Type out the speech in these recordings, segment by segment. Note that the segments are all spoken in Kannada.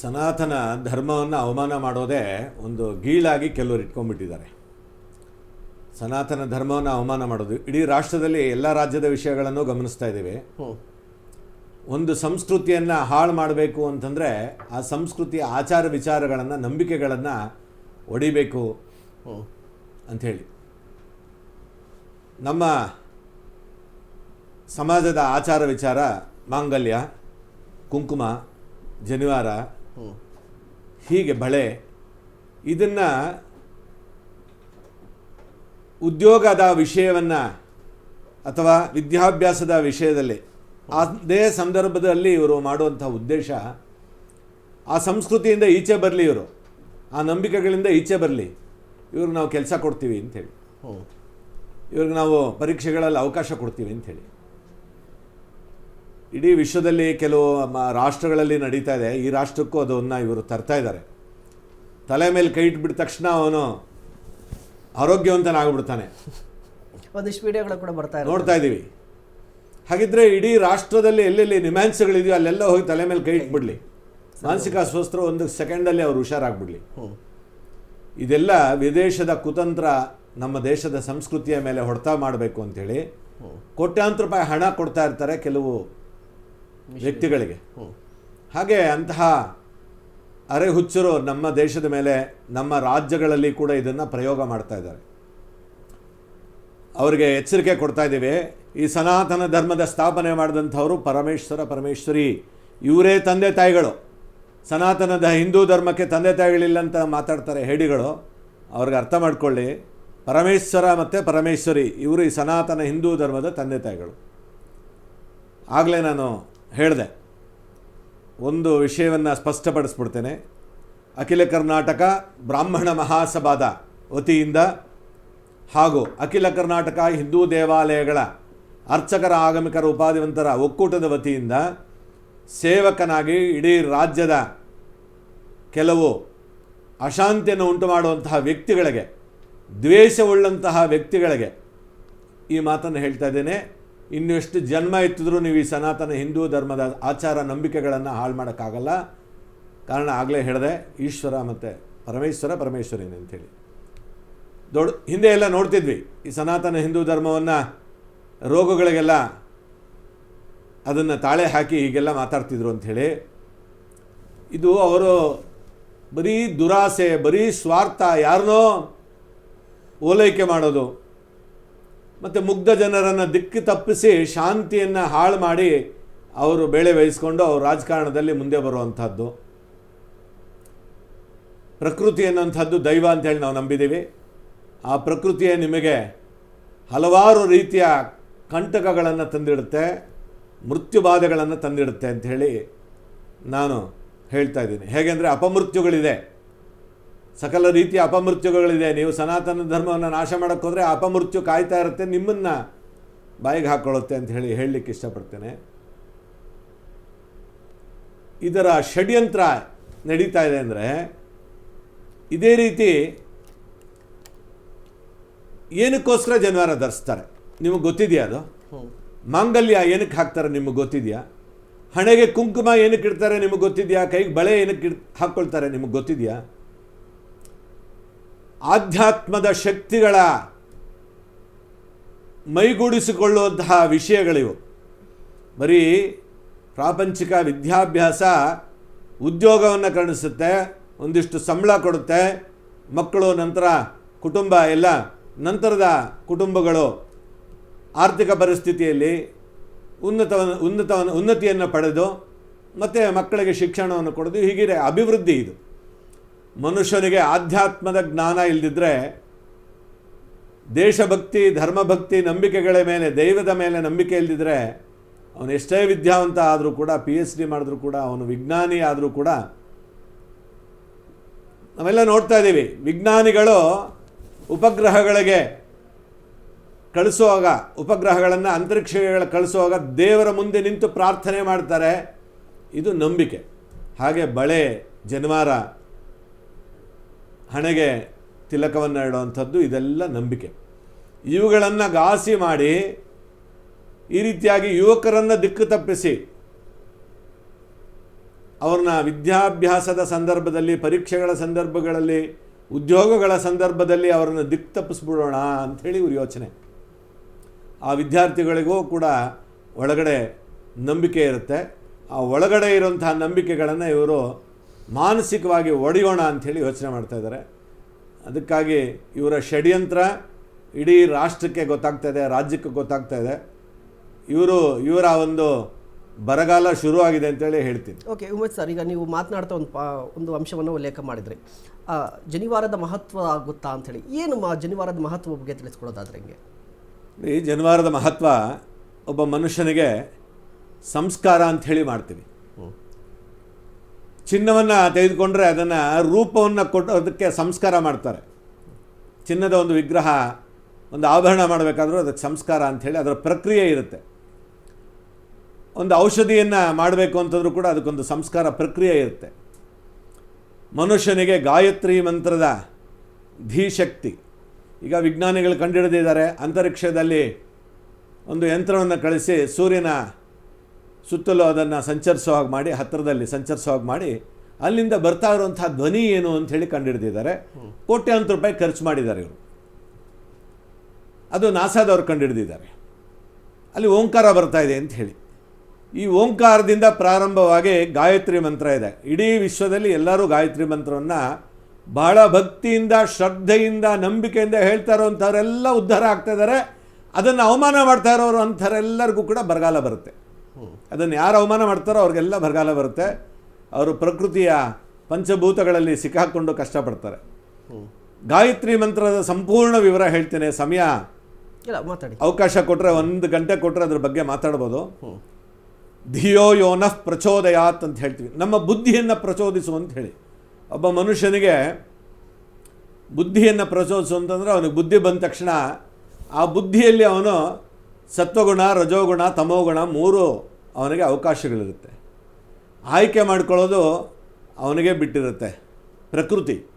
ಸನಾತನ ಧರ್ಮವನ್ನು ಅವಮಾನ ಮಾಡೋದೇ ಒಂದು ಗೀಳಾಗಿ ಕೆಲವರು ಇಟ್ಕೊಂಡ್ಬಿಟ್ಟಿದ್ದಾರೆ. ಸನಾತನ ಧರ್ಮವನ್ನು ಅವಮಾನ ಮಾಡೋದು. ಇಡೀ ರಾಷ್ಟ್ರದಲ್ಲಿ ಎಲ್ಲ ರಾಜ್ಯದ ವಿಷಯಗಳನ್ನು ಗಮನಿಸ್ತಾ ಇದ್ದೀವಿ. ಒಂದು ಸಂಸ್ಕೃತಿಯನ್ನು ಹಾಳು ಮಾಡಬೇಕು ಅಂತಂದರೆ ಆ ಸಂಸ್ಕೃತಿಯ ಆಚಾರ ವಿಚಾರಗಳನ್ನು ನಂಬಿಕೆಗಳನ್ನು ಒಡಿಬೇಕು ಅಂಥೇಳಿ ನಮ್ಮ ಸಮಾಜದ ಆಚಾರ ವಿಚಾರ ಮಾಂಗಲ್ಯ ಕುಂಕುಮ ಜನಿವಾರ ಹೀಗೆ ಬಳೆ ಇದನ್ನು ಉದ್ಯೋಗದ ವಿಷಯವನ್ನು ಅಥವಾ ವಿದ್ಯಾಭ್ಯಾಸದ ವಿಷಯದಲ್ಲಿ ಅದೇ ಸಂದರ್ಭದಲ್ಲಿ ಇವರು ಮಾಡುವಂಥ ಉದ್ದೇಶ ಆ ಸಂಸ್ಕೃತಿಯಿಂದ ಈಚೆ ಬರಲಿ ಇವರು ಆ ನಂಬಿಕೆಗಳಿಂದ ಈಚೆ ಬರಲಿ ಇವ್ರಿಗೆ ನಾವು ಕೆಲಸ ಕೊಡ್ತೀವಿ ಅಂಥೇಳಿ. ಹ್ಞೂ ಇವ್ರಿಗೆ ನಾವು ಪರೀಕ್ಷೆಗಳಲ್ಲಿ ಅವಕಾಶ ಕೊಡ್ತೀವಿ ಅಂಥೇಳಿ. ಇಡೀ ವಿಶ್ವದಲ್ಲಿ ಕೆಲವು ರಾಷ್ಟ್ರಗಳಲ್ಲಿ ನಡೀತಾ ಇದೆ. ಈ ರಾಷ್ಟ್ರಕ್ಕೂ ಅದನ್ನು ಇವರು ತರ್ತಾ ಇದ್ದಾರೆ. ತಲೆ ಮೇಲೆ ಕೈ ಇಟ್ಬಿಟ್ಟ ತಕ್ಷಣ ಅವನು ಆರೋಗ್ಯವಂತನಾಗ್ಬಿಡ್ತಾನೆ. ಒಂದಿಷ್ಟು ವಿಡಿಯೋಗಳು ಕೂಡ ಬರ್ತಾ ನೋಡ್ತಾ ಇದ್ದೀವಿ. ಹಾಗಿದ್ರೆ ಇಡೀ ರಾಷ್ಟ್ರದಲ್ಲಿ ಎಲ್ಲೆಲ್ಲಿ ನಿಮ್ಯಾನ್ಸ್ಗಳಿದೆಯೋ ಅಲ್ಲೆಲ್ಲ ಹೋಗಿ ತಲೆ ಮೇಲೆ ಕೈ ಇಟ್ಬಿಡ್ಲಿ. ಮಾನಸಿಕ ಅಸ್ವಸ್ಥರು ಒಂದು ಸೆಕೆಂಡಲ್ಲಿ ಅವರು ಹುಷಾರಾಗ್ಬಿಡ್ಲಿ. ಇದೆಲ್ಲ ವಿದೇಶದ ಕುತಂತ್ರ ನಮ್ಮ ದೇಶದ ಸಂಸ್ಕೃತಿಯ ಮೇಲೆ ಹೊಡೆತ ಮಾಡಬೇಕು ಅಂತೇಳಿ ಕೋಟ್ಯಾಂತರ ರೂಪಾಯಿ ಹಣ ಕೊಡ್ತಾ ಇರ್ತಾರೆ ಕೆಲವು ವ್ಯಕ್ತಿಗಳಿಗೆ. ಹಾಗೆ ಅಂತಹ ಅರೆ ಹುಚ್ಚರು ನಮ್ಮ ದೇಶದ ಮೇಲೆ, ನಮ್ಮ ರಾಜ್ಯಗಳಲ್ಲಿ ಕೂಡ ಇದನ್ನು ಪ್ರಯೋಗ ಮಾಡ್ತಾ ಇದ್ದಾರೆ. ಅವರಿಗೆ ಎಚ್ಚರಿಕೆ ಕೊಡ್ತಾ ಇದ್ದೀವಿ. ಈ ಸನಾತನ ಧರ್ಮದ ಸ್ಥಾಪನೆ ಮಾಡಿದಂಥವರು ಪರಮೇಶ್ವರ, ಪರಮೇಶ್ವರಿ. ಇವರೇ ತಂದೆ ತಾಯಿಗಳು. ಸನಾತನದ ಹಿಂದೂ ಧರ್ಮಕ್ಕೆ ತಂದೆ ತಾಯಿಗಳಿಲ್ಲ ಅಂತ ಮಾತಾಡ್ತಾರೆ ಹೇಡಿಗಳು. ಅವ್ರಿಗೆ ಅರ್ಥ ಮಾಡ್ಕೊಳ್ಳಿ. ಪರಮೇಶ್ವರ ಮತ್ತು ಪರಮೇಶ್ವರಿ, ಇವರು ಈ ಸನಾತನ ಹಿಂದೂ ಧರ್ಮದ ತಂದೆ ತಾಯಿಗಳು. ಆಗಲೇ ನಾನು ಹೇಳಿದೆ. ಒಂದು ವಿಷಯವನ್ನು ಸ್ಪಷ್ಟಪಡಿಸ್ಬಿಡ್ತೇನೆ. ಅಖಿಲ ಕರ್ನಾಟಕ ಬ್ರಾಹ್ಮಣ ಮಹಾಸಭಾದ ವತಿಯಿಂದ ಹಾಗೂ ಅಖಿಲ ಕರ್ನಾಟಕ ಹಿಂದೂ ದೇವಾಲಯಗಳ ಅರ್ಚಕರ ಆಗಮಿಕರ ಉಪಾಧಿವಂತರ ಒಕ್ಕೂಟದ ವತಿಯಿಂದ ಸೇವಕನಾಗಿ ಇಡೀ ರಾಜ್ಯದ ಕೆಲವು ಅಶಾಂತಿಯನ್ನು ಉಂಟು ಮಾಡುವಂತಹ ವ್ಯಕ್ತಿಗಳಿಗೆ, ದ್ವೇಷವುಳ್ಳಂತಹ ವ್ಯಕ್ತಿಗಳಿಗೆ ಈ ಮಾತನ್ನು ಹೇಳ್ತಾ ಇದ್ದೇನೆ. ಇನ್ನು ಎಷ್ಟು ಜನ್ಮ ಎತ್ತಿದ್ರೂ ನೀವು ಈ ಸನಾತನ ಹಿಂದೂ ಧರ್ಮದ ಆಚಾರ ನಂಬಿಕೆಗಳನ್ನು ಹಾಳು ಮಾಡೋಕ್ಕಾಗಲ್ಲ. ಕಾರಣ ಆಗಲೇ ಹೇಳಿದೆ, ಈಶ್ವರ ಮತ್ತು ಪರಮೇಶ್ವರ ಪರಮೇಶ್ವರಿನ ಅಂಥೇಳಿ. ದೊಡ್ಡ, ಹಿಂದೆ ಎಲ್ಲ ನೋಡ್ತಿದ್ವಿ, ಈ ಸನಾತನ ಹಿಂದೂ ಧರ್ಮವನ್ನು ರೋಗಗಳಿಗೆಲ್ಲ ಅದನ್ನು ತಾಳೆ ಹಾಕಿ ಹೀಗೆಲ್ಲ ಮಾತಾಡ್ತಿದ್ರು ಅಂಥೇಳಿ. ಇದು ಅವರು ಬರೀ ದುರಾಸೆ, ಬರೀ ಸ್ವಾರ್ಥ ಯಾರನ್ನೋ ಓಲೈಕೆ ಮಾಡೋದು. ಮತ್ತು ಮುಗ್ಧ ಜನರನ್ನು ದಿಕ್ಕು ತಪ್ಪಿಸಿ ಶಾಂತಿಯನ್ನು ಹಾಳು ಮಾಡಿ ಅವರು ಬೇಳೆ ವಹಿಸ್ಕೊಂಡು ಅವರು ರಾಜಕಾರಣದಲ್ಲಿ ಮುಂದೆ ಬರುವಂಥದ್ದು. ಪ್ರಕೃತಿ ಅನ್ನುವಂಥದ್ದು ದೈವ ಅಂತೇಳಿ ನಾವು ನಂಬಿದ್ದೀವಿ. ಆ ಪ್ರಕೃತಿಯೇ ನಿಮಗೆ ಹಲವಾರು ರೀತಿಯ ಕಂಟಕಗಳನ್ನು ತಂದಿಡುತ್ತೆ ಮೃತ್ಯು ಬಾಧೆಗಳನ್ನು ತಂದಿಡುತ್ತೆ ಅಂಥೇಳಿ ನಾನು ಹೇಳ್ತಾ ಇದ್ದೀನಿ. ಹೇಗೆಂದರೆ ಅಪಮೃತ್ಯುಗಳಿದೆ. ಸಕಲ ರೀತಿಯ ಅಪಮೃತ್ಯುಗಳಿದೆ. ನೀವು ಸನಾತನ ಧರ್ಮವನ್ನು ನಾಶ ಮಾಡೋಕ್ಕೆ ಹೋದರೆ ಆ ಅಪಮೃತ್ಯು ಕಾಯ್ತಾ ಇರುತ್ತೆ ನಿಮ್ಮನ್ನು ಬಾಯಿಗೆ ಹಾಕ್ಕೊಳ್ಳುತ್ತೆ ಅಂತ ಹೇಳಿ ಹೇಳಲಿಕ್ಕೆ ಇಷ್ಟಪಡ್ತೇನೆ. ಇದರ ಷಡ್ಯಂತ್ರ ನಡೀತಾ ಇದೆ ಅಂದರೆ ಇದೇ ರೀತಿ ಏನಕ್ಕೋಸ್ಕರ ಜನವಾರ ಧರಿಸ್ತಾರೆ? ನಿಮಗೆ ಗೊತ್ತಿದೆಯಾ ಅದು? ಮಾಂಗಲ್ಯ ಏನಕ್ಕೆ ಹಾಕ್ತಾರೆ ನಿಮಗೆ ಗೊತ್ತಿದೆಯಾ? ಹಣೆಗೆ ಕುಂಕುಮ ಏನಕ್ಕೆ ಇಡ್ತಾರೆ ನಿಮಗೆ ಗೊತ್ತಿದೆಯಾ? ಕೈಗೆ ಬಳೆ ಏನಕ್ಕೆ ಇಡ್ ಹಾಕ್ಕೊಳ್ತಾರೆ ನಿಮಗೆ ಗೊತ್ತಿದೆಯಾ? ಆಧ್ಯಾತ್ಮದ ಶಕ್ತಿಗಳ ಮೈಗೂಡಿಸಿಕೊಳ್ಳುವಂತಹ ವಿಷಯಗಳಿವು. ಬರೀ ಪ್ರಾಪಂಚಿಕ ವಿದ್ಯಾಭ್ಯಾಸ ಉದ್ಯೋಗವನ್ನು ಕರುಣಿಸುತ್ತೆ, ಒಂದಿಷ್ಟು ಸಂಬಳ ಕೊಡುತ್ತೆ, ಮಕ್ಕಳು ನಂತರ ಕುಟುಂಬ ಎಲ್ಲ ನಂತರದ ಕುಟುಂಬಗಳು ಆರ್ಥಿಕ ಪರಿಸ್ಥಿತಿಯಲ್ಲಿ ಉನ್ನತ ಉನ್ನತ ಉನ್ನತಿಯನ್ನು ಪಡೆದು ಮತ್ತು ಮಕ್ಕಳಿಗೆ ಶಿಕ್ಷಣವನ್ನು ಕೊಡೋದು ಹೀಗಿದೆ ಅಭಿವೃದ್ಧಿ ಇದು. ಮನುಷ್ಯನಿಗೆ ಆಧ್ಯಾತ್ಮದ ಜ್ಞಾನ ಇಲ್ಲದಿದ್ದರೆ ದೇಶಭಕ್ತಿ, ಧರ್ಮಭಕ್ತಿ, ನಂಬಿಕೆಗಳ ಮೇಲೆ, ದೈವದ ಮೇಲೆ ನಂಬಿಕೆ ಇಲ್ಲದಿದ್ದರೆ ಅವನು ಎಷ್ಟೇ ವಿದ್ಯಾವಂತ ಆದರೂ ಕೂಡ ಪಿ ಎಚ್ ಡಿ ಮಾಡಿದ್ರೂ ಕೂಡ, ಅವನು ವಿಜ್ಞಾನಿ ಆದರೂ ಕೂಡ, ನಾವೆಲ್ಲ ನೋಡ್ತಾ ಇದ್ದೀವಿ. ವಿಜ್ಞಾನಿಗಳು ಉಪಗ್ರಹಗಳಿಗೆ ಕಳಿಸುವಾಗ, ಉಪಗ್ರಹಗಳನ್ನು ಅಂತರಿಕ್ಷಗಳ ಕಳಿಸುವಾಗ ದೇವರ ಮುಂದೆ ನಿಂತು ಪ್ರಾರ್ಥನೆ ಮಾಡ್ತಾರೆ. ಇದು ನಂಬಿಕೆ. ಹಾಗೆ ಬಳೆ, ಜನಿವಾರ ಹಣೆಗೆ ತಿಲಕವನ್ನು ಇಡುವಂಥದ್ದು ಇದೆಲ್ಲ ನಂಬಿಕೆ. ಇವುಗಳನ್ನು ಗಾಸಿ ಮಾಡಿ ಈ ರೀತಿಯಾಗಿ ಯುವಕರನ್ನು ದಿಕ್ಕು ತಪ್ಪಿಸಿ ಅವ್ರನ್ನ ವಿದ್ಯಾಭ್ಯಾಸದ ಸಂದರ್ಭದಲ್ಲಿ, ಪರೀಕ್ಷೆಗಳ ಸಂದರ್ಭಗಳಲ್ಲಿ, ಉದ್ಯೋಗಗಳ ಸಂದರ್ಭದಲ್ಲಿ ಅವರನ್ನು ದಿಕ್ಕು ತಪ್ಪಿಸ್ಬಿಡೋಣ ಅಂಥೇಳಿ ಇವ್ರ ಯೋಚನೆ. ಆ ವಿದ್ಯಾರ್ಥಿಗಳಿಗೂ ಕೂಡ ಒಳಗಡೆ ನಂಬಿಕೆ ಇರುತ್ತೆ. ಆ ಒಳಗಡೆ ಇರುವಂತಹ ನಂಬಿಕೆಗಳನ್ನು ಇವರು ಮಾನಸಿಕವಾಗಿ ಒಡೆಯೋಣ ಅಂಥೇಳಿ ಯೋಚನೆ ಮಾಡ್ತಾ ಇದ್ದಾರೆ. ಅದಕ್ಕಾಗಿ ಇವರ ಷಡ್ಯಂತ್ರ ಇಡೀ ರಾಷ್ಟ್ರಕ್ಕೆ ಗೊತ್ತಾಗ್ತಾ ಇದೆ ರಾಜ್ಯಕ್ಕೆ ಗೊತ್ತಾಗ್ತಾ ಇದೆ. ಇವರು ಇವರ ಒಂದು ಬರಗಾಲ ಶುರುವಾಗಿದೆ ಅಂತೇಳಿ ಹೇಳ್ತೀನಿ. ಓಕೆ ಉಮೇಶ್ ಸರ್ ಈಗ ನೀವು ಮಾತನಾಡ್ತಾ ಒಂದು ಪಾ ಒಂದು ಅಂಶವನ್ನು ಉಲ್ಲೇಖ ಮಾಡಿದ್ರಿ. ಆ, ಜನಿವಾರದ ಮಹತ್ವ ಆಗುತ್ತಾ ಅಂಥೇಳಿ ಏನು ಮಾ ಜನಿವಾರದ ಮಹತ್ವ ಬಗ್ಗೆ ತಿಳಿಸ್ಕೊಡೋದಾದ್ರೆ ಹಿಂಗೆ? ಈ ಜನಿವಾರದ ಮಹತ್ವ ಒಬ್ಬ ಮನುಷ್ಯನಿಗೆ ಸಂಸ್ಕಾರ ಅಂಥೇಳಿ ಮಾಡ್ತೀವಿ. ಚಿನ್ನವನ್ನು ತೆಗೆದುಕೊಂಡ್ರೆ ಅದನ್ನು ರೂಪವನ್ನು ಕೊಟ್ಟು ಅದಕ್ಕೆ ಸಂಸ್ಕಾರ ಮಾಡ್ತಾರೆ. ಚಿನ್ನದ ಒಂದು ವಿಗ್ರಹ, ಒಂದು ಆಭರಣ ಮಾಡಬೇಕಾದ್ರೂ ಅದಕ್ಕೆ ಸಂಸ್ಕಾರ ಅಂಥೇಳಿ ಅದರ ಪ್ರಕ್ರಿಯೆ ಇರುತ್ತೆ. ಒಂದು ಔಷಧಿಯನ್ನು ಮಾಡಬೇಕು ಅಂತಂದ್ರೂ ಕೂಡ ಅದಕ್ಕೊಂದು ಸಂಸ್ಕಾರ ಪ್ರಕ್ರಿಯೆ ಇರುತ್ತೆ. ಮನುಷ್ಯನಿಗೆ ಗಾಯತ್ರಿ ಮಂತ್ರದ ಧೀಶಕ್ತಿ ಈಗ ವಿಜ್ಞಾನಿಗಳು ಕಂಡುಹಿಡಿದಿದ್ದಾರೆ, ಅಂತರಿಕ್ಷದಲ್ಲಿ ಒಂದು ಯಂತ್ರವನ್ನು ಕಳಿಸಿ ಸೂರ್ಯನ ಸುತ್ತಲೂ ಅದನ್ನು ಸಂಚರಿಸೋ ಹಾಗೆ ಮಾಡಿ, ಹತ್ತಿರದಲ್ಲಿ ಸಂಚರಿಸೋ ಹಾಗೆ ಮಾಡಿ, ಅಲ್ಲಿಂದ ಬರ್ತಾ ಇರುವಂಥ ಧ್ವನಿ ಏನು ಅಂತ ಹೇಳಿ ಕಂಡುಹಿಡಿದಿದ್ದಾರೆ. ಕೋಟ್ಯಾಂತರ ರೂಪಾಯಿ ಖರ್ಚು ಮಾಡಿದ್ದಾರೆ ಇವರು. ಅದು ನಾಸಾದವ್ರು ಕಂಡುಹಿಡಿದಿದ್ದಾರೆ. ಅಲ್ಲಿ ಓಂಕಾರ ಬರ್ತಾ ಇದೆ ಅಂತ ಹೇಳಿ. ಈ ಓಂಕಾರದಿಂದ ಪ್ರಾರಂಭವಾಗಿ ಗಾಯತ್ರಿ ಮಂತ್ರ ಇದೆ. ಇಡೀ ವಿಶ್ವದಲ್ಲಿ ಎಲ್ಲರೂ ಗಾಯತ್ರಿ ಮಂತ್ರವನ್ನು ಬಹಳ ಭಕ್ತಿಯಿಂದ, ಶ್ರದ್ಧೆಯಿಂದ, ನಂಬಿಕೆಯಿಂದ ಹೇಳ್ತಾ ಇರೋವಂಥವರೆಲ್ಲ ಉದ್ಧಾರ ಆಗ್ತಾ ಇದ್ದಾರೆ. ಅದನ್ನು ಅವಮಾನ ಮಾಡ್ತಾ ಇರೋರು ಅಂಥವರೆಲ್ಲರಿಗೂ ಕೂಡ ಬರಗಾಲ ಬರುತ್ತೆ. ಅದನ್ನು ಯಾರು ಅವಮಾನ ಮಾಡ್ತಾರೋ ಅವ್ರಿಗೆಲ್ಲ ಬರಗಾಲ ಬರುತ್ತೆ. ಅವರು ಪ್ರಕೃತಿಯ ಪಂಚಭೂತಗಳಲ್ಲಿ ಸಿಕ್ಕಾಕ್ಕೊಂಡು ಕಷ್ಟಪಡ್ತಾರೆ. ಗಾಯತ್ರಿ ಮಂತ್ರದ ಸಂಪೂರ್ಣ ವಿವರ ಹೇಳ್ತೇನೆ. ಸಮಯ ಇಲ್ಲ ಮಾತಾಡಿ. ಅವಕಾಶ ಕೊಟ್ಟರೆ ಒಂದು ಗಂಟೆ ಕೊಟ್ಟರೆ ಅದ್ರ ಬಗ್ಗೆ ಮಾತಾಡ್ಬೋದು. ಧಿಯೋ ಯೋನಃ ಪ್ರಚೋದಯಾತ್ ಅಂತ ಹೇಳ್ತೀವಿ. ನಮ್ಮ ಬುದ್ಧಿಯನ್ನು ಪ್ರಚೋದಿಸು ಅಂತ ಹೇಳಿ. ಒಬ್ಬ ಮನುಷ್ಯನಿಗೆ ಬುದ್ಧಿಯನ್ನು ಪ್ರಚೋದಿಸು ಅಂತಂದ್ರೆ ಅವನಿಗೆ ಬುದ್ಧಿ ಬಂದ ತಕ್ಷಣ ಆ ಬುದ್ಧಿಯಲ್ಲಿ ಅವನು ಸತ್ವಗುಣ ರಜೋಗುಣ ತಮೋಗುಣ ಮೂರು ಅವನಿಗೆ ಅವಕಾಶಗಳಿರುತ್ತೆ. ಆಯ್ಕೆ ಮಾಡ್ಕೊಳ್ಳೋದು ಅವನಿಗೆ ಬಿಟ್ಟಿರುತ್ತೆ. ಪ್ರಕೃತಿ.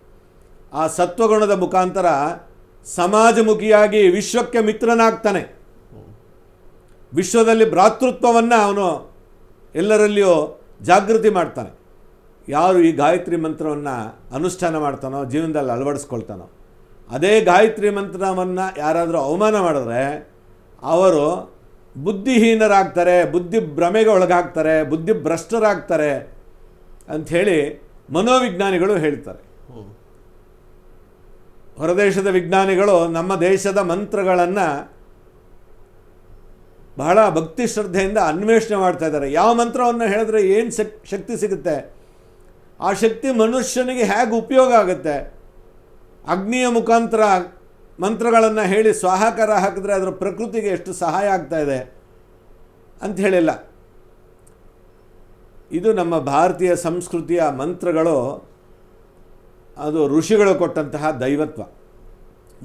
ಆ ಸತ್ವಗುಣದ ಮುಖಾಂತರ ಸಮಾಜಮುಖಿಯಾಗಿ ವಿಶ್ವಕ್ಕೆ ಮಿತ್ರನಾಗ್ತಾನೆ. ವಿಶ್ವದಲ್ಲಿ ಭ್ರಾತೃತ್ವವನ್ನು ಅವನು ಎಲ್ಲರಲ್ಲಿಯೂ ಜಾಗೃತಿ ಮಾಡ್ತಾನೆ. ಯಾರು ಈ ಗಾಯತ್ರಿ ಮಂತ್ರವನ್ನು ಅನುಷ್ಠಾನ ಮಾಡ್ತಾನೋ, ಜೀವನದಲ್ಲಿ ಅಳವಡಿಸ್ಕೊಳ್ತಾನೋ, ಅದೇ ಗಾಯತ್ರಿ ಮಂತ್ರವನ್ನು ಯಾರಾದರೂ ಅವಮಾನ ಮಾಡಿದ್ರೆ, ಅವರು ಬುದ್ಧಿಹೀನರಾಗ್ತಾರೆ ಬುದ್ಧಿ ಭ್ರಮೆಗೆ ಒಳಗಾಗ್ತಾರೆ ಬುದ್ಧಿ ಭ್ರಷ್ಟರಾಗ್ತಾರೆ ಅಂಥೇಳಿ ಮನೋವಿಜ್ಞಾನಿಗಳು ಹೇಳ್ತಾರೆ. ಹೊರದೇಶದ ವಿಜ್ಞಾನಿಗಳು ನಮ್ಮ ದೇಶದ ಮಂತ್ರಗಳನ್ನು ಬಹಳ ಭಕ್ತಿ ಶ್ರದ್ಧೆಯಿಂದ ಅನ್ವೇಷಣೆ ಮಾಡ್ತಾ ಇದ್ದಾರೆ. ಯಾವ ಮಂತ್ರವನ್ನು ಹೇಳಿದ್ರೆ ಏನು ಶಕ್ ಶಕ್ತಿ ಸಿಗುತ್ತೆ? ಆ ಶಕ್ತಿ ಮನುಷ್ಯನಿಗೆ ಹೇಗೆ ಉಪಯೋಗ ಆಗುತ್ತೆ? ಅಗ್ನಿಯ ಮುಖಾಂತರ ಮಂತ್ರಗಳನ್ನು ಹೇಳಿ ಸ್ವಾಹಾಕಾರ ಹಾಕಿದ್ರೆ ಅದರ ಪ್ರಕೃತಿಗೆ ಎಷ್ಟು ಸಹಾಯ ಆಗ್ತಾ ಇದೆ ಅಂತ ಹೇಳಿಲ್ಲ. ಇದು ನಮ್ಮ ಭಾರತೀಯ ಸಂಸ್ಕೃತಿಯ ಮಂತ್ರಗಳು, ಅದು ಋಷಿಗಳು ಕೊಟ್ಟಂತಹ ದೈವತ್ವ.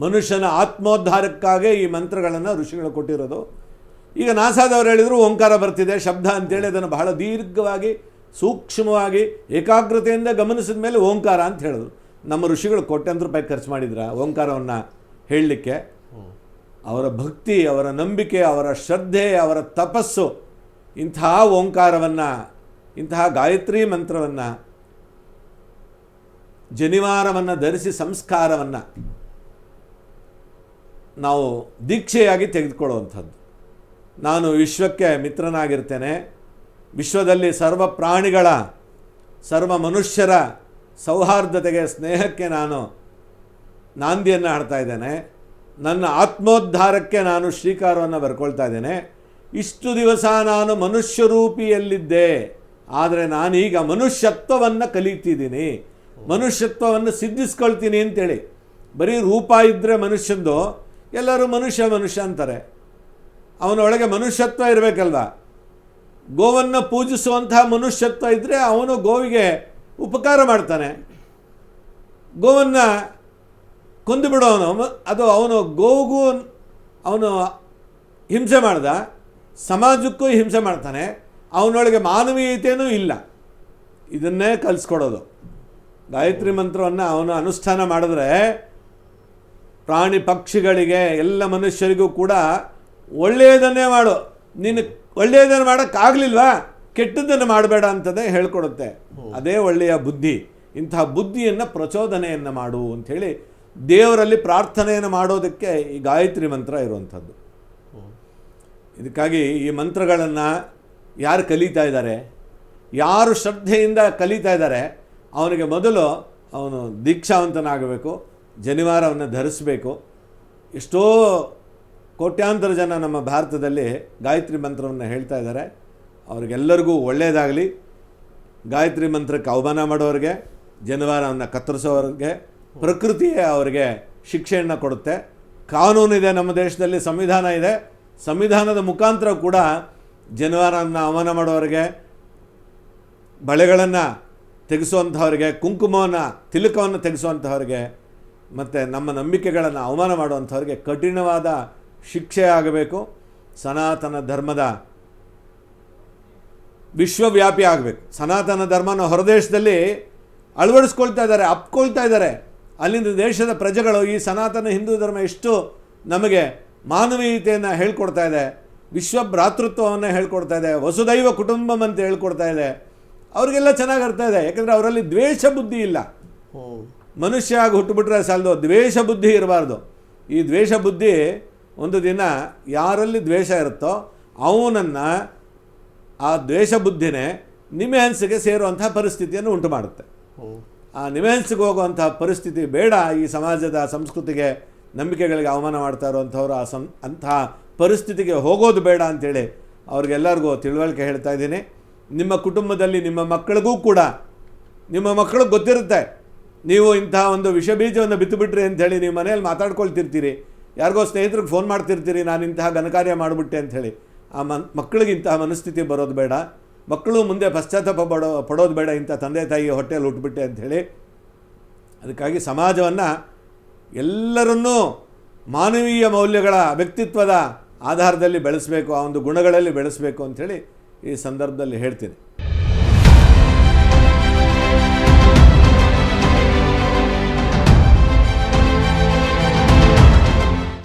ಮನುಷ್ಯನ ಆತ್ಮೋದ್ಧಾರಕ್ಕಾಗೇ ಈ ಮಂತ್ರಗಳನ್ನು ಋಷಿಗಳು ಕೊಟ್ಟಿರೋದು. ಈಗ ನಾಸಾದವ್ರು ಹೇಳಿದರು, ಓಂಕಾರ ಬರ್ತಿದೆ, ಶಬ್ದ ಅಂತೇಳಿ ಅದನ್ನು ಬಹಳ ದೀರ್ಘವಾಗಿ, ಸೂಕ್ಷ್ಮವಾಗಿ, ಏಕಾಗ್ರತೆಯಿಂದ ಗಮನಿಸಿದ ಮೇಲೆ ಓಂಕಾರ ಅಂತ ಹೇಳಿದ್ರು. ನಮ್ಮ ಋಷಿಗಳು ಕೋಟ್ಯಾಂತರ ರೂಪಾಯಿ ಖರ್ಚು ಮಾಡಿದ್ರ, ಓಂಕಾರವನ್ನು? ಹೇಳಲಿಕ್ಕೆ ಅವರ ಭಕ್ತಿ, ಅವರ ನಂಬಿಕೆ, ಅವರ ಶ್ರದ್ಧೆ, ಅವರ ತಪಸ್ಸು, ಇಂತಹ ಓಂಕಾರವನ್ನು, ಇಂತಹ ಗಾಯತ್ರಿ ಮಂತ್ರವನ್ನು, ಜನಿವಾರವನ್ನು ಧರಿಸಿ ಸಂಸ್ಕಾರವನ್ನು ನಾವು ದೀಕ್ಷೆಯಾಗಿ ತೆಗೆದುಕೊಳ್ಳುವಂಥದ್ದು. ನಾನು ವಿಶ್ವಕ್ಕೆ ಮಿತ್ರನಾಗಿರ್ತೇನೆ. ವಿಶ್ವದಲ್ಲಿ ಸರ್ವ ಪ್ರಾಣಿಗಳ, ಸರ್ವ ಮನುಷ್ಯರ ಸೌಹಾರ್ದತೆಗೆ, ಸ್ನೇಹಕ್ಕೆ ನಾನು ನಾಂದಿಯನ್ನು ಹಾಡ್ತಾ ಇದ್ದೇನೆ. ನನ್ನ ಆತ್ಮೋದ್ಧಾರಕ್ಕೆ ನಾನು ಶ್ರೀಕಾರವನ್ನು ಬರ್ಕೊಳ್ತಾ ಇದ್ದೇನೆ. ಇಷ್ಟು ದಿವಸ ನಾನು ಮನುಷ್ಯ ರೂಪಿಯಲ್ಲಿದ್ದೆ ಆದರೆ ನಾನೀಗ ಮನುಷ್ಯತ್ವವನ್ನು ಕಲಿತಿದ್ದೀನಿ. ಮನುಷ್ಯತ್ವವನ್ನು ಸಿದ್ಧಿಸ್ಕೊಳ್ತೀನಿ ಅಂತೇಳಿ. ಬರೀ ರೂಪ ಇದ್ದರೆ ಮನುಷ್ಯಂದು, ಎಲ್ಲರೂ ಮನುಷ್ಯ ಮನುಷ್ಯ ಅಂತಾರೆ. ಅವನೊಳಗೆ ಮನುಷ್ಯತ್ವ ಇರಬೇಕಲ್ವ? ಗೋವನ್ನು ಪೂಜಿಸುವಂತಹ ಮನುಷ್ಯತ್ವ ಇದ್ದರೆ ಅವನು ಗೋವಿಗೆ ಉಪಕಾರ ಮಾಡ್ತಾನೆ. ಗೋವನ್ನು ಕೊಂದು ಬಿಡೋನು ಅದು ಅವನು ಗೋವಿಗೂ ಅವನು ಹಿಂಸೆ ಮಾಡ್ದ. ಸಮಾಜಕ್ಕೂ ಹಿಂಸೆ ಮಾಡ್ತಾನೆ. ಅವನೊಳಗೆ ಮಾನವೀಯತೆಯೂ ಇಲ್ಲ. ಇದನ್ನೇ ಕಲಿಸ್ಕೊಡೋದು. ಗಾಯತ್ರಿ ಮಂತ್ರವನ್ನು ಅವನು ಅನುಷ್ಠಾನ ಮಾಡಿದ್ರೆ ಪ್ರಾಣಿ ಪಕ್ಷಿಗಳಿಗೆ ಎಲ್ಲ ಮನುಷ್ಯರಿಗೂ ಕೂಡ ಒಳ್ಳೆಯದನ್ನೇ ಮಾಡು. ನೀನು ಒಳ್ಳೆಯದನ್ನು ಮಾಡೋಕ್ಕಾಗಲಿಲ್ವಾ? ಕೆಟ್ಟದ್ದನ್ನು ಮಾಡಬೇಡ ಅಂತದೇ ಹೇಳ್ಕೊಡುತ್ತೆ. ಅದೇ ಒಳ್ಳೆಯ ಬುದ್ಧಿ. ಇಂತಹ ಬುದ್ಧಿಯನ್ನು ಪ್ರಚೋದನೆಯನ್ನು ಮಾಡು ಅಂಥೇಳಿ ದೇವರಲ್ಲಿ ಪ್ರಾರ್ಥನೆಯನ್ನು ಮಾಡೋದಕ್ಕೆ ಈ ಗಾಯತ್ರಿ ಮಂತ್ರ ಇರುವಂಥದ್ದು. ಇದಕ್ಕಾಗಿ ಈ ಮಂತ್ರಗಳನ್ನು ಯಾರು ಕಲಿತಾ ಇದ್ದಾರೆ? ಯಾರು ಶ್ರದ್ಧೆಯಿಂದ ಕಲಿತಾ ಇದ್ದಾರೆ? ಅವನಿಗೆ ಮೊದಲು ಅವನು ದೀಕ್ಷಾವಂತನಾಗಬೇಕು, ಜನಿವಾರವನ್ನು ಧರಿಸಬೇಕು. ಎಷ್ಟೋ ಕೋಟ್ಯಾಂತರ ಜನ ನಮ್ಮ ಭಾರತದಲ್ಲಿ ಗಾಯತ್ರಿ ಮಂತ್ರವನ್ನು ಹೇಳ್ತಾ ಇದ್ದಾರೆ. ಅವ್ರಿಗೆಲ್ಲರಿಗೂ ಒಳ್ಳೆಯದಾಗಲಿ ಗಾಯತ್ರಿ ಮಂತ್ರಕ್ಕೆ ಅವಮಾನ ಮಾಡೋರಿಗೆ, ಜನಿವಾರವನ್ನು ಕತ್ತರಿಸೋರಿಗೆ ಪ್ರಕೃತಿಯೇ ಅವರಿಗೆ ಶಿಕ್ಷೆಯನ್ನು ಕೊಡುತ್ತೆ. ಕಾನೂನಿದೆ ನಮ್ಮ ದೇಶದಲ್ಲಿ ಸಂವಿಧಾನ ಇದೆ. ಸಂವಿಧಾನದ ಮುಖಾಂತರ ಕೂಡ ಜನವರನ್ನು ಅವಮಾನ ಮಾಡೋರಿಗೆ ಬಳೆಗಳನ್ನು ತೆಗೆಸುವಂಥವ್ರಿಗೆ ಕುಂಕುಮವನ್ನು, ತಿಲಕವನ್ನು ತೆಗೆಸುವಂಥವ್ರಿಗೆ ಮತ್ತು ನಮ್ಮ ನಂಬಿಕೆಗಳನ್ನು ಅವಮಾನ ಮಾಡುವಂಥವ್ರಿಗೆ ಕಠಿಣವಾದ ಶಿಕ್ಷೆ ಆಗಬೇಕು. ಸನಾತನ ಧರ್ಮದ ವಿಶ್ವವ್ಯಾಪಿ ಆಗಬೇಕು. ಸನಾತನ ಧರ್ಮನ ಹೊರದೇಶದಲ್ಲಿ ಅಳವಡಿಸ್ಕೊಳ್ತಾ ಇದ್ದಾರೆ, ಅಪ್ಕೊಳ್ತಾ ಇದ್ದಾರೆ. ಅಲ್ಲಿಂದ ದೇಶದ ಪ್ರಜೆಗಳು ಈ ಸನಾತನ ಹಿಂದೂ ಧರ್ಮ ಎಷ್ಟು ನಮಗೆ ಮಾನವೀಯತೆಯನ್ನು ಹೇಳ್ಕೊಡ್ತಾ ಇದೆ ವಿಶ್ವ ಭ್ರಾತೃತ್ವವನ್ನು ಹೇಳ್ಕೊಡ್ತಾ ಇದೆ ವಸುದೈವ ಕುಟುಂಬಂ ಅಂತ ಹೇಳ್ಕೊಡ್ತಾ ಇದೆ ಅವರಿಗೆಲ್ಲ ಚೆನ್ನಾಗಿ ಅರ್ಥ ಇದೆ. ಯಾಕಂದರೆ ಅವರಲ್ಲಿ ದ್ವೇಷ ಬುದ್ಧಿ ಇಲ್ಲ. ಮನುಷ್ಯ ಆಗಿ ಹುಟ್ಟುಬಿಟ್ರೆ ಸಾಲದು ದ್ವೇಷ ಬುದ್ಧಿ ಇರಬಾರ್ದು. ಈ ದ್ವೇಷ ಬುದ್ಧಿ ಒಂದು ದಿನ ಯಾರಲ್ಲಿ ದ್ವೇಷ ಇರುತ್ತೋ ಅವನನ್ನು ಆ ದ್ವೇಷ ಬುದ್ಧಿನೇ ನಿಮೆಹನ್ಸಿಗೆ ಸೇರುವಂತಹ ಪರಿಸ್ಥಿತಿಯನ್ನು ಉಂಟು ಮಾಡುತ್ತೆ. ಆ ನಿಮೆಹನ್ಸಿಗೆ ಹೋಗುವಂತಹ ಪರಿಸ್ಥಿತಿ ಬೇಡ. ಈ ಸಮಾಜದ ಸಂಸ್ಕೃತಿಗೆ ನಂಬಿಕೆಗಳಿಗೆ ಅವಮಾನ ಮಾಡ್ತಾ ಇರುವಂಥವ್ರು ಆ ಸಂ ಅಂತಹ ಪರಿಸ್ಥಿತಿಗೆ ಹೋಗೋದು ಬೇಡ ಅಂಥೇಳಿ ಅವ್ರಿಗೆಲ್ಲರಿಗೂ ತಿಳುವಳಿಕೆ ಹೇಳ್ತಾ ಇದ್ದೀನಿ. ನಿಮ್ಮ ಕುಟುಂಬದಲ್ಲಿ ನಿಮ್ಮ ಮಕ್ಕಳಿಗೂ ಕೂಡ, ನಿಮ್ಮ ಮಕ್ಕಳಿಗೆ ಗೊತ್ತಿರುತ್ತೆ, ನೀವು ಇಂತಹ ಒಂದು ವಿಷ ಬೀಜವನ್ನು ಬಿತ್ತುಬಿಟ್ರಿ ಅಂಥೇಳಿ ನೀವು ಮನೆಯಲ್ಲಿ ಮಾತಾಡ್ಕೊಳ್ತಿರ್ತೀರಿ. ಯಾರಿಗೋ ಸ್ನೇಹಿತರಿಗೆ ಫೋನ್ ಮಾಡ್ತಿರ್ತೀರಿ ನಾನು ಇಂತಹ ಘನಕಾರ್ಯ ಮಾಡಿಬಿಟ್ಟೆ ಅಂಥೇಳಿ. ಆ ಮನ್, ಮಕ್ಕಳಿಗೆ ಇಂತಹ ಮನಸ್ಥಿತಿ ಬರೋದು ಬೇಡ. ಮಕ್ಕಳು ಮುಂದೆ ಪಶ್ಚಾತ್ತಾಪ ಪಡೋ, ಪಡೋದು ಬೇಡ, ಇಂಥ ತಂದೆ ತಾಯಿ ಹೊಟ್ಟೆಯಲ್ಲಿ ಹುಟ್ಟುಬಿಟ್ಟೆ ಅಂಥೇಳಿ ಅದಕ್ಕಾಗಿ ಸಮಾಜವನ್ನು ಎಲ್ಲರನ್ನೂ ಮಾನವೀಯ ಮೌಲ್ಯಗಳ ವ್ಯಕ್ತಿತ್ವದ ಆಧಾರದಲ್ಲಿ ಬೆಳೆಸಬೇಕು, ಆ ಒಂದು ಗುಣಗಳಲ್ಲಿ ಬೆಳೆಸಬೇಕು ಅಂಥೇಳಿ ಈ ಸಂದರ್ಭದಲ್ಲಿ ಹೇಳ್ತೀನಿ.